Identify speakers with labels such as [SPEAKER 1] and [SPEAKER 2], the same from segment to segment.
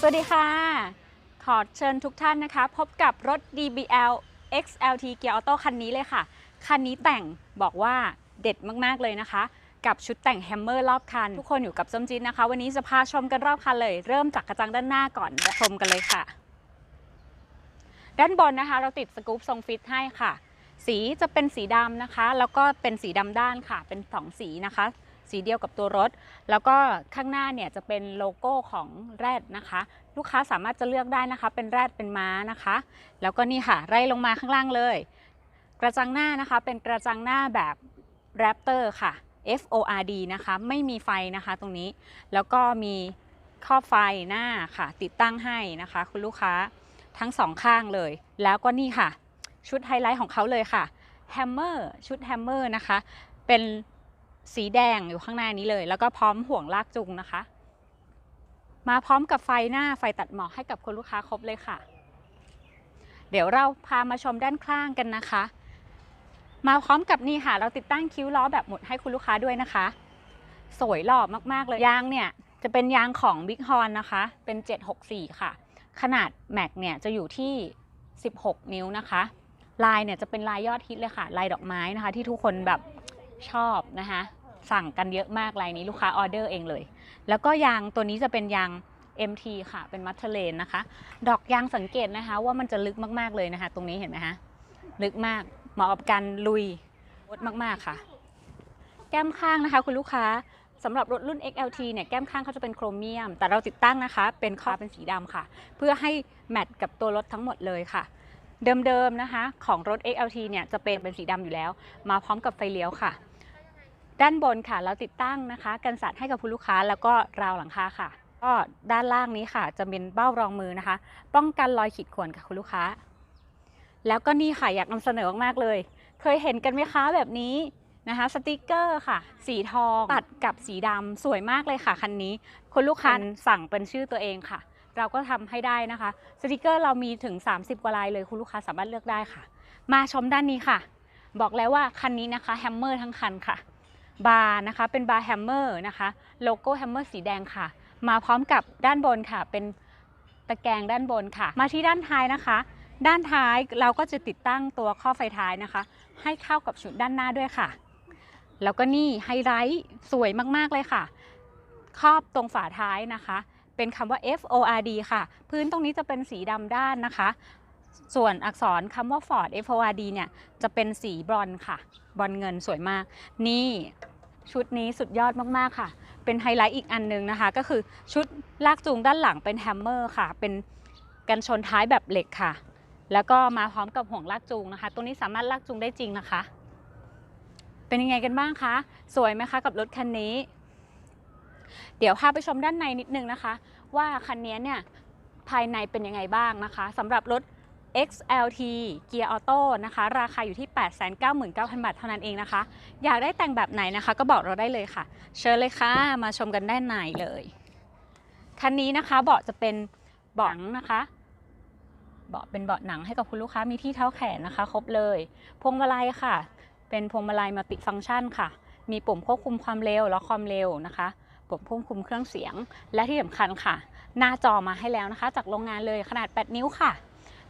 [SPEAKER 1] สวัสดีค่ะ ขอเชิญทุกท่านนะคะ พบกับรถ DBL XLT Gear Auto คันนี้เลยค่ะ คันนี้แต่งบอกว่าเด็ดมากๆเลยนะคะ กับชุดแต่งแฮมเมอร์รอบคัน ทุกคนอยู่กับส้มจีนนะคะ วันนี้จะพาชมกันรอบคันเลย เริ่มจากกระจังด้านหน้าก่อนชมกันเลยค่ะ ด้านบนนะคะ เราติดสกู๊ปทรงฟิตให้ค่ะ สีจะเป็นสีดำนะคะ แล้วก็เป็นสีดำด้านค่ะ เป็นสองสีนะคะ สีเดียวกับตัวรถ แล้วก็ข้างหน้าเนี่ยจะเป็นโลโก้ของแรดนะคะ ลูกค้าสามารถจะเลือกได้นะคะ เป็นแรดเป็นม้านะคะ แล้วก็นี่ค่ะไล่ลงมาข้างล่างเลย กระจังหน้านะคะ เป็นกระจังหน้าแบบแรปเตอร์ค่ะ F O R D นะคะ ไม่มีไฟนะคะตรงนี้ แล้วก็มีครอบไฟหน้าค่ะ ติดตั้งให้นะคะ คุณลูกค้าทั้งสองข้างเลย แล้วก็นี่ค่ะ ชุดไฮไลท์ของเขาเลยค่ะแฮมเมอร์ชุดแฮมเมอร์นะคะ เป็น สีแดงอยู่ข้างหน้านี้เลย แล้วก็พร้อมห่วงลากจูงนะคะ มาพร้อมกับไฟหน้าไฟตัดหมอกให้กับคุณลูกค้าครบเลยค่ะ เดี๋ยวเราพามาชมด้านข้างกันนะคะ มาพร้อมกับนี่ค่ะ เราติดตั้งคิ้วล้อแบบหมุดให้คุณลูกค้าด้วยนะคะ สวยหล่อมากๆเลยยางเนี่ยจะเป็นยางของ Big Horn นะคะ เป็น 764 ค่ะ ขนาดแม็กเนี่ยจะอยู่ที่ 16 นิ้วนะคะ ลายเนี่ยจะเป็นลายยอดฮิตเลยค่ะ ลายดอกไม้นะคะ ที่ทุกคนแบบ ชอบนะคะสั่งกันเยอะมากลายนี้ลูกค้าออเดอร์เองเลย แล้วก็ยางตัวนี้จะเป็นยาง MT ค่ะ เป็นมัทเทเลนนะคะ ดอกยางสังเกตนะคะ ว่ามันจะลึกมากๆเลยนะคะ ตรงนี้เห็นไหมคะลึกมากเหมาะกับการลุยรถมากๆค่ะ แก้มข้างนะคะคุณลูกค้าสำหรับรถรุ่น XLT เนี่ยแก้มข้างเขาจะเป็นโครเมียม แต่เราติดตั้งนะคะ เป็นคอเป็นสีดำค่ะ เพื่อให้แมทกับตัวรถทั้งหมดเลยค่ะ เดิมๆนะคะ ของรถ XLT เนี่ยจะเป็นเป็นสีดำอยู่แล้ว มาพร้อมกับไฟเลี้ยวค่ะ ด้านบนค่ะ เราติดตั้งนะคะ กันสัตว์ให้กับคุณลูกค้าแล้วก็ราวหลังคาค่ะ ก็ด้านล่างนี้ค่ะ จะเป็นเบ้ารองมือนะคะ ป้องกันรอยขีดข่วนกับคุณลูกค้า แล้วก็นี่ค่ะอยากนำเสนอมากๆเลย เคยเห็นกันไหมคะแบบนี้นะคะ สติกเกอร์ค่ะ สีทองตัดกับสีดำสวยมากเลยค่ะคันนี้คุณลูกค้าสั่งเป็นชื่อตัวเองค่ะ เราก็ทำให้ได้นะคะ สติกเกอร์เรามีถึง 30 กว่าลายเลยคุณลูกค้าสามารถเลือกได้ค่ะ มาชมด้านนี้ค่ะ บอกแล้วว่าคันนี้นะคะแฮมเมอร์ทั้งคันค่ะ บาร์นะคะ เป็นบาร์แฮมเมอร์นะคะ โลโก้แฮมเมอร์สีแดงค่ะ มาพร้อมกับด้านบนค่ะ เป็นตะแกรงด้านบนค่ะ มาที่ด้านท้ายนะคะ ด้านท้ายเราก็จะติดตั้งตัวข้อไฟท้ายนะคะ ให้เข้ากับชุดด้านหน้าด้วยค่ะ แล้วก็นี่ไฮไลท์สวยมากๆเลยค่ะ ครอบตรงฝาท้ายนะคะ เป็นคำว่า F O R D ค่ะ พื้นตรงนี้จะเป็นสีดำด้านนะคะ ส่วนอักษรคำว่า Ford F O R D เนี่ยจะเป็นสีบรอนค่ะ บรอนเงินสวยมาก นี่ ชุดนี้สุดยอดมากๆค่ะ เป็นไฮไลท์อีกอันหนึงนะคะ ก็คือชุดลากจูงด้านหลังเป็นแฮมเมอร์ค่ะ เป็นกันชนท้ายแบบเหล็กค่ะ แล้วก็มาพร้อมกับห่วงลากจูงนะคะ ตัวนี้สามารถลากจูงได้จริงนะคะ เป็นยังไงกันบ้างคะ สวยไหมคะกับรถคันนี้ เดี๋ยวพาไปชมด้านในนิดนึงนะคะ ว่าคันนี้เนี่ยภายในเป็นยังไงบ้างนะคะสำหรับรถ XLT Gear Auto นะคะ ราคาอยู่ที่ 899,000 บาทเท่านั้นเองนะคะ อยากได้แต่งแบบไหนนะคะ ก็บอกเราได้เลยค่ะ เชิญเลยค่ะ มาชมกันด้านในเลย คันนี้นะคะเบาะจะเป็นเบาะหนังนะคะ เบาะเป็นเบาะหนังให้กับคุณลูกค้ามีที่เท้าแขนนะคะ ครบเลย พวงมาลัยค่ะ เป็นพวงมาลัยมัลติฟังก์ชันค่ะ มีปุ่มควบคุมความเร็วและความเร็วนะคะปุ่มควบคุมเครื่องเสียง และที่สำคัญค่ะ หน้าจอมาให้แล้วนะคะ จากโรงงานเลยขนาด 8 นิ้วค่ะ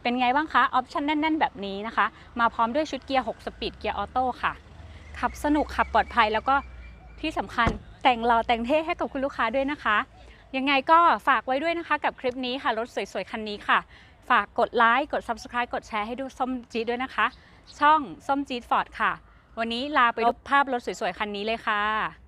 [SPEAKER 1] เป็นไงบ้างคะออปชันแน่นๆ แบบนี้นะคะ มาพร้อมด้วยชุดเกียร์ 6 สปีดเกียร์ออโต้ค่ะ ขับสนุกขับปลอดภัยแล้วก็ที่สำคัญแต่งหล่อแต่งเท่ให้กับคุณลูกค้าด้วยนะคะ ยังไงก็ฝากไว้ด้วยนะคะกับคลิปนี้ค่ะ รถสวยๆ คันนี้ค่ะ ฝากกดไลค์กด Subscribe กดแชร์ให้ดูส้มจี๊ดด้วยนะคะ ช่องส้มจี๊ดฟอร์ดค่ะ วันนี้ลาไปดูภาพรถสวยๆ คันนี้เลยค่ะ